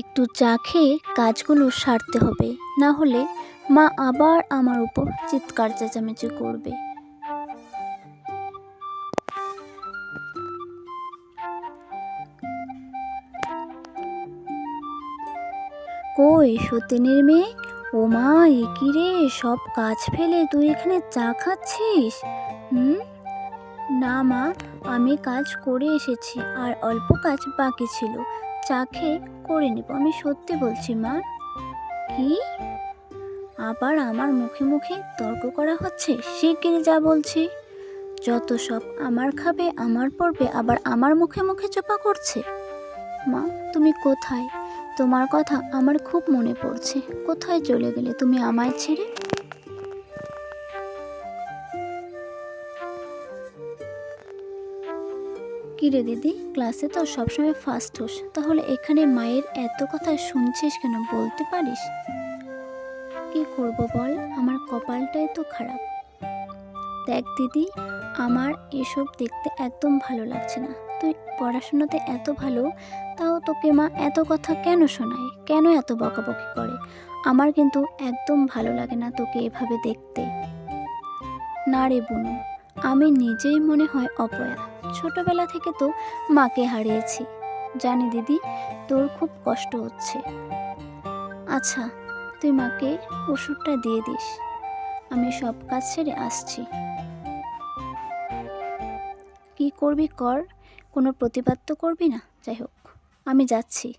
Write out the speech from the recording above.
একটু চা খেয়ে কাজগুলো সারতে হবে, না হলে মা আবার আমার উপর চিৎকার চেঁচামেচি করবে। কই সতীনের মেয়ে? ও মা, এ কি রে? সব কাজ ফেলে তুই এখানে চা খাচ্ছিস? হুম? না মা, আমি কাজ করে এসেছি আর অল্প কাজ বাকি ছিল। চা খেয়ে করে নেব, আমি সত্যি বলছি মা। কি? আবার আমার মুখে মুখে তর্ক করা হচ্ছে? শিগগিরি যা বলছি? যত সব আমার খাবে, আমার পড়বে, আবার আমার মুখে মুখে চোপা করছে। মা, তুমি কোথায়? তোমার কথা আমার খুব মনে পড়ছে। কোথায় চলে গেলে তুমি আমায় ছেড়ে কিরে দিদি? ক্লাসে তো সবসময় ফার্স্ট হোস। তাহলে এখানে মায়ের এত কথা শুনছিস কেন? বলতে পারিস? কি করব বল? আমার কপালটাই তো খারাপ। দেখ দিদি, আমার এসব দেখতে একদম ভালো লাগছে না। তুই পড়াশোনাতে এত ভালো, তাও তোকে মা এত কথা কেন শোনায়? কেন এত বকাবকি করে? আমার কিন্তু একদম ভালো লাগে না তোকে এভাবে দেখতে। না রে বুনু আমি নিজেই মনে হয় অপয়া। ছোটবেলা থেকে তো মাকে হারিয়েছি। জানি দিদি, তোর খুব কষ্ট হচ্ছে। আচ্ছা তুই মাকে ওষুধটা দিয়ে দিস। আমি সব কাজ ছেড়ে আসছি। কি করবি কর? কোনো প্রতিবাদ তো করবি না? যাই হোক, আমি যাচ্ছি।